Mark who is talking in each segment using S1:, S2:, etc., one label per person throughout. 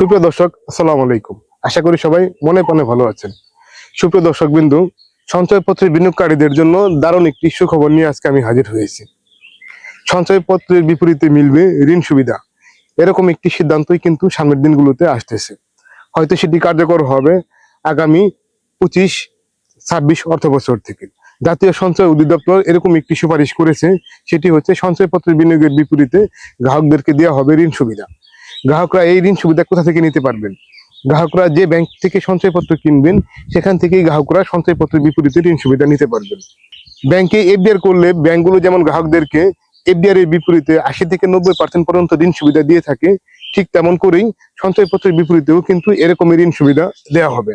S1: সুপ্রিয় দর্শক, আসসালামু আলাইকুম। আশা করি সবাই মনে প্রাণে ভালো আছেন। সুপ্রিয় দর্শক বিন্দু সঞ্চয়পত্রের বিনিয়োগকারীদের জন্য দারুণ একটি সুখবর নিয়ে আজকে আমি হাজির হয়েছি। সঞ্চয়পত্রের বিপরীতে মিলবে ঋণ সুবিধা। এরকম একটি সিদ্ধান্তই কিন্তু সামনের দিনগুলোতে আসতেছে। হয়তো সেটি কার্যকর হবে আগামী পঁচিশ, ছাব্বিশ অর্থ বছর থেকে। জাতীয় সঞ্চয় অধিদপ্তর এরকম একটি সুপারিশ করেছে। সেটি হচ্ছে সঞ্চয়পত্রের বিনিয়োগের বিপরীতে গ্রাহকদেরকে দেওয়া হবে ঋণ সুবিধা। গ্রাহকরা এই ঋণ সুবিধা কোথা থেকে নিতে পারবেন? গ্রাহকরা যে ব্যাংক থেকে সঞ্চয়পত্র কিনবেন, সেখান থেকেই গ্রাহকরা সঞ্চয়পত্রের বিপরীতে ঋণ সুবিধা নিতে পারবেন। ব্যাংকে এফডিআর করলে ব্যাংকগুলো যেমন গ্রাহকদেরকে এফডিআর এর বিপরীতে আশি থেকে নব্বই পার্সেন্ট পর্যন্ত ঋণ সুবিধা দিয়ে থাকে, ঠিক তেমন করেই সঞ্চয়পত্রের বিপরীতেও কিন্তু এরকমই ঋণ সুবিধা দেওয়া হবে।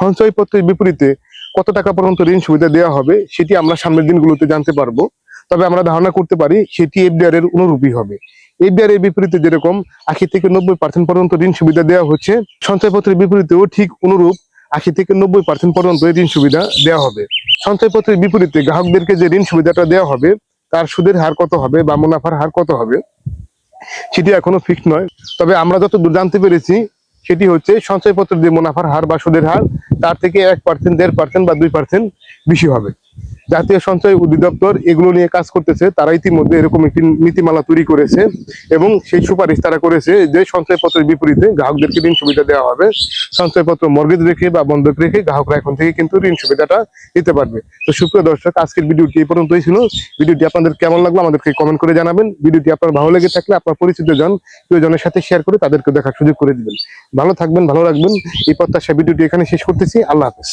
S1: সঞ্চয়পত্রের বিপরীতে কত টাকা পর্যন্ত ঋণ সুবিধা দেওয়া হবে, সেটি আমরা সামনের দিনগুলোতে জানতে পারব। তবে আমরা ধারণা করতে পারি, সেটি এফডিআর এর অনুরূপী হবে। এর বিপরীতে যেরকম আশি থেকে নব্বই পার্সেন্ট পর্যন্ত ঋণ সুবিধা দেওয়া হচ্ছে, সঞ্চয়পত্রের বিপরীতেও ঠিক অনুরূপ আশি থেকে নব্বই পার্সেন্ট পর্যন্ত ঋণ সুবিধা দেওয়া হবে। সঞ্চয়পত্রের বিপরীতে গ্রাহকদেরকে যে ঋণ সুবিধাটা দেওয়া হবে, তার সুদের হার কত হবে বা মুনাফার হার কত হবে, সেটি এখনও ফিক্স নয়। তবে আমরা যত দূর জানতে পেরেছি, সেটি হচ্ছে সঞ্চয়পত্রের যে মুনাফার হার বা সুদের হার, তার থেকে এক পার্সেন্ট দেড় পার্সেন্ট বা দুই পার্সেন্ট বেশি হবে। জাতীয় সঞ্চয় অধিদপ্তর এগুলো নিয়ে কাজ করতেছে। তারা ইতিমধ্যে এরকম একটি নীতিমালা তৈরি করেছে এবং সেই সুপারিশ তারা করেছে যে সঞ্চয়পত্রের বিপরীতে গ্রাহকদেরকে ঋণ সুবিধা দেওয়া হবে। সঞ্চয়পত্র, মর্গেজ রেখে বা বন্ধক রেখে গ্রাহকরা এখন থেকে কিন্তু ঋণ সুবিধাটা নিতে পারবে। তো সুপ্রিয় দর্শক, আজকের ভিডিওটি এই পর্যন্তই ছিল। ভিডিওটি আপনাদের কেমন লাগল আমাদেরকে কমেন্ট করে জানাবেন। ভিডিওটি আপনার ভালো লেগে থাকলে আপনার পরিচিত জন, প্রিয়জনের সাথে শেয়ার করে তাদেরকে দেখার সুযোগ করে দিবেন। ভালো থাকবেন, ভালো রাখবেন। এই প্রত্যাশা ভিডিওটি এখানে শেষ করতেছি। আল্লাহ হাফেজ।